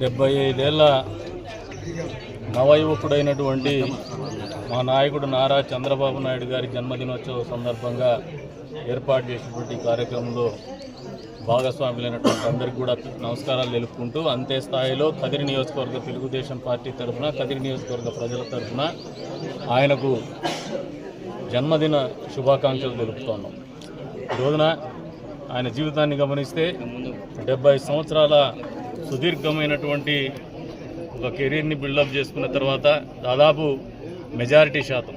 డెబ్బై ఐదేళ్ళ నవయువకుడైనటువంటి మా నాయకుడు నారా చంద్రబాబు నాయుడు గారి జన్మదినోత్సవ సందర్భంగా ఏర్పాటు చేసినటువంటి ఈ కార్యక్రమంలో భాగస్వాములైనటువంటి అందరికీ కూడా నమస్కారాలు తెలుపుకుంటూ అంతే స్థాయిలో కదిరి నియోజకవర్గ తెలుగుదేశం పార్టీ తరఫున కదిరి నియోజకవర్గ ప్రజల తరఫున ఆయనకు జన్మదిన శుభాకాంక్షలు తెలుపుతున్నాం. ఈ రోజున ఆయన జీవితాన్ని గమనిస్తే డెబ్బై సంవత్సరాల సుదీర్ఘమైనటువంటి ఒక కెరీర్ని బిల్డప్ చేసుకున్న తర్వాత దాదాపు మెజారిటీ శాతం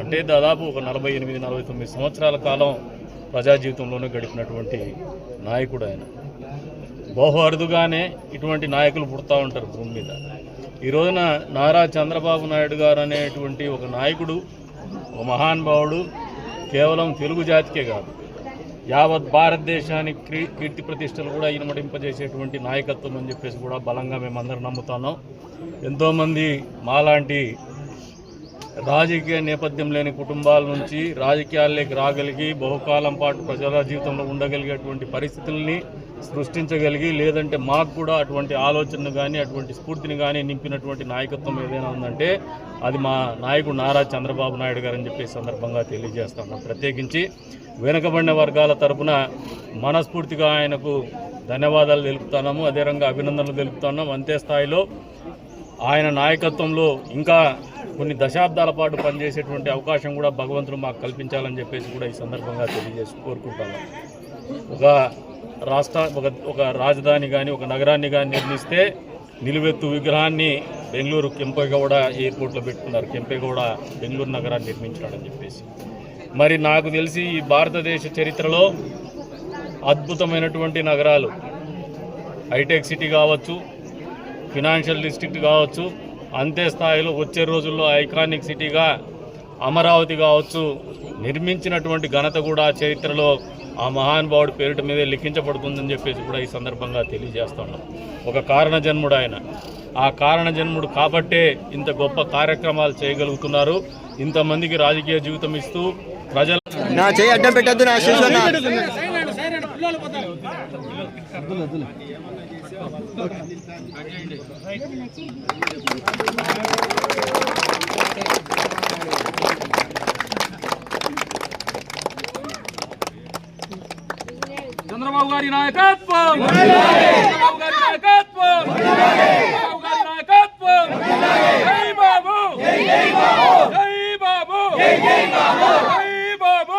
అంటే దాదాపు ఒక నలభై ఎనిమిది నలభై తొమ్మిది సంవత్సరాల కాలం ప్రజా జీవితంలోనే గడిపినటువంటి నాయకుడు ఆయన. బహు అరుదుగానే ఇటువంటి నాయకులు పుడతా ఉంటారు భూమి మీద. ఈ రోజున నారా చంద్రబాబు నాయుడు గారు అనేటువంటి ఒక నాయకుడు ఒక మహానుభావుడు కేవలం తెలుగు జాతికే కాదు యావత్ భారతదేశానికి కీర్తి ప్రతిష్టలు కూడా ఇనుమడింపజేసేటువంటి నాయకత్వం అని చెప్పేసి కూడా బలంగా మేమందరం నమ్ముతున్నాం. ఎంతోమంది మాలాంటి రాజకీయ నేపథ్యం లేని కుటుంబాల నుంచి రాజకీయాల్లోకి రాగలిగి బహుకాలం పాటు ప్రజల జీవితంలో ఉండగలిగేటువంటి పరిస్థితుల్ని సృష్టించగలిగి లేదంటే మాకు కూడా అటువంటి ఆలోచనను కానీ అటువంటి స్ఫూర్తిని కానీ నింపినటువంటి నాయకత్వం ఏదైనా ఉందంటే అది మా నాయకుడు నారా చంద్రబాబు నాయుడు గారు అని చెప్పి సందర్భంగా తెలియజేస్తున్నాం. ప్రత్యేకించి వెనుకబడిన వర్గాల తరపున మనస్ఫూర్తిగా ఆయనకు ధన్యవాదాలు తెలుపుతున్నాము అదే రంగా అభినందనలు తెలుపుతున్నాం. అంతే స్థాయిలో ఆయన నాయకత్వంలో ఇంకా కొన్ని దశాబ్దాల పాటు పనిచేసేటువంటి అవకాశం కూడా భగవంతుడు మాకు కల్పించాలని చెప్పేసి కూడా ఈ సందర్భంగా తెలియజేసి కోరుకుంటాను ఒక రాష్ట్ర ఒక ఒక రాజధాని కానీ ఒక నగరాన్ని కానీ నిర్మిస్తే నిలువెత్తు విగ్రహాన్ని బెంగళూరు కెంపేగౌడ ఎయిర్పోర్ట్లో పెట్టుకున్నారు. కెంపేగౌడ బెంగళూరు నగరాన్ని నిర్మించాడని చెప్పేసి. మరి నాకు తెలిసి ఈ భారతదేశ చరిత్రలో అద్భుతమైనటువంటి నగరాలు హైటెక్ సిటీ కావచ్చు ఫినాన్షియల్ డిస్ట్రిక్ట్ కావచ్చు అంతే స్థాయిలో వచ్చే రోజుల్లో ఐకానిక్ సిటీగా అమరావతి కావచ్చు నిర్మించినటువంటి ఘనత కూడా చరిత్రలో ఆ మహానుభావుడి పేరిట మీదే లిఖించబడుతుందని చెప్పేసి కూడా ఈ సందర్భంగా తెలియజేస్తున్నాం. ఒక కారణ జన్ముడు ఆయన. ఆ కారణ జన్ముడు కాబట్టే ఇంత గొప్ప కార్యక్రమాలు చేయగలుగుతున్నారు. ఇంతమందికి రాజకీయ జీవితం ఇస్తూ ప్రజల నా చేయి అడ్డం పెట్టద్దు నా చంద్రబాబు గారి నాయకత్వం! చంద్రబాబు గారి నాయకత్వం! చంద్రబాబు గారి నాయకత్వం! జై బాబు! జై బాబు! జై బాబు! జై బాబు!